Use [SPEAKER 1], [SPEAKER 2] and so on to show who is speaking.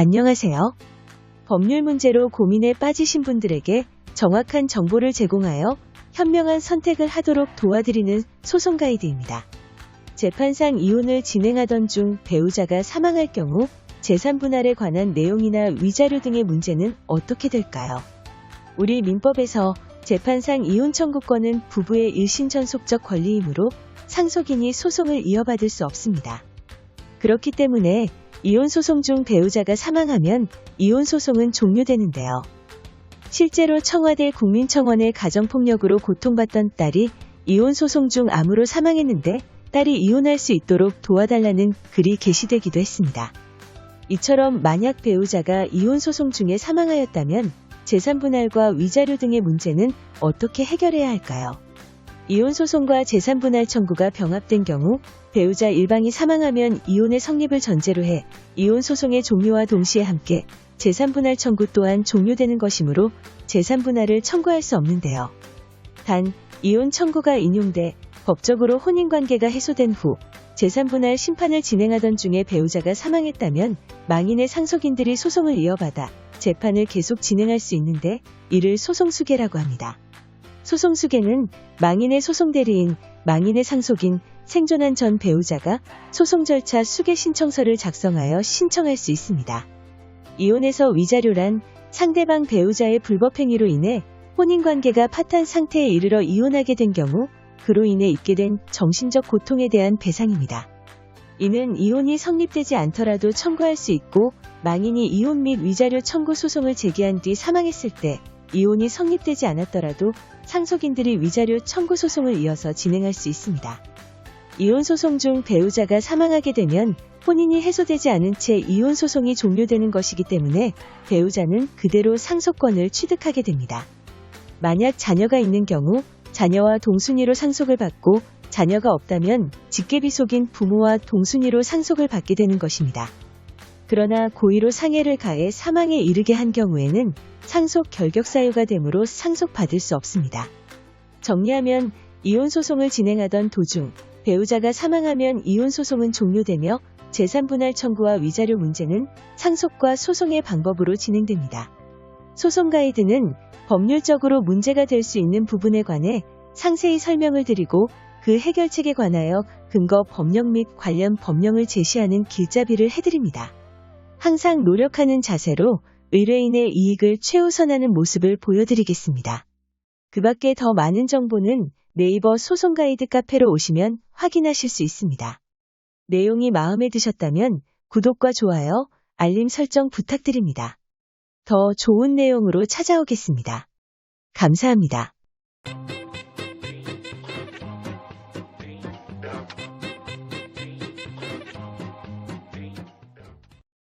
[SPEAKER 1] 안녕하세요. 법률 문제로 고민에 빠지신 분들에게 정확한 정보를 제공하여 현명한 선택을 하도록 도와드리는 소송 가이드입니다. 재판상 이혼을 진행하던 중 배우자가 사망할 경우 재산 분할에 관한 내용이나 위자료 등의 문제는 어떻게 될까요? 우리 민법에서 재판상 이혼 청구권은 부부의 일신전속적 권리이므로 상속인이 소송을 이어받을 수 없습니다. 그렇기 때문에 이혼 소송 중 배우자가 사망하면 이혼 소송은 종료되는데요. 실제로 청와대 국민청원의 가정폭력으로 고통받던 딸이 이혼 소송 중 암으로 사망했는데 딸이 이혼할 수 있도록 도와달라는 글이 게시되기도 했습니다. 이처럼 만약 배우자가 이혼 소송 중에 사망하였다면 재산 분할과 위자료 등의 문제는 어떻게 해결해야 할까요? 이혼 소송과 재산 분할 청구가 병합된 경우 배우자 일방이 사망하면 이혼의 성립을 전제로 해 이혼 소송의 종료와 동시에 함께 재산 분할 청구 또한 종료되는 것이므로 재산 분할을 청구할 수 없는데요. 단 이혼 청구가 인용돼 법적으로 혼인 관계가 해소된 후 재산 분할 심판을 진행하던 중에 배우자가 사망했다면 망인의 상속인들이 소송을 이어받아 재판을 계속 진행할 수 있는데 이를 소송수계라고 합니다. 소송수계는 망인의 소송 대리인, 망인의 상속인, 생존한 전 배우자가 소송 절차 수계 신청서를 작성하여 신청할 수 있습니다. 이혼에서 위자료란 상대방 배우자의 불법 행위로 인해 혼인 관계가 파탄 상태에 이르러 이혼하게 된 경우 그로 인해 입게 된 정신적 고통에 대한 배상입니다. 이는 이혼이 성립되지 않더라도 청구할 수 있고 망인이 이혼 및 위자료 청구 소송을 제기한 뒤 사망했을 때 이혼이 성립되지 않았더라도 상속인들이 위자료 청구 소송을 이어서 진행할 수 있습니다. 이혼 소송 중 배우자가 사망하게 되면 혼인이 해소되지 않은 채 이혼 소송이 종료되는 것이기 때문에 배우자는 그대로 상속권을 취득하게 됩니다. 만약 자녀가 있는 경우 자녀와 동순위로 상속을 받고 자녀가 없다면 직계비속인 부모와 동순위로 상속을 받게 되는 것입니다. 그러나 고의로 상해를 가해 사망에 이르게 한 경우에는 상속 결격 사유가 되므로 상속받을 수 없습니다. 정리하면 이혼 소송을 진행하던 도중 배우자가 사망하면 이혼 소송은 종료되며 재산 분할 청구와 위자료 문제는 상속과 소송의 방법으로 진행됩니다. 소송 가이드는 법률적으로 문제가 될 수 있는 부분에 관해 상세히 설명을 드리고 그 해결책에 관하여 근거 법령 및 관련 법령을 제시하는 길잡이를 해드립니다. 항상 노력하는 자세로 의뢰인의 이익을 최우선하는 모습을 보여드리겠습니다. 그 밖에 더 많은 정보는 네이버 소송 가이드 카페로 오시면 확인하실 수 있습니다. 내용이 마음에 드셨다면 구독과 좋아요, 알림 설정 부탁드립니다. 더 좋은 내용으로 찾아오겠습니다. 감사합니다.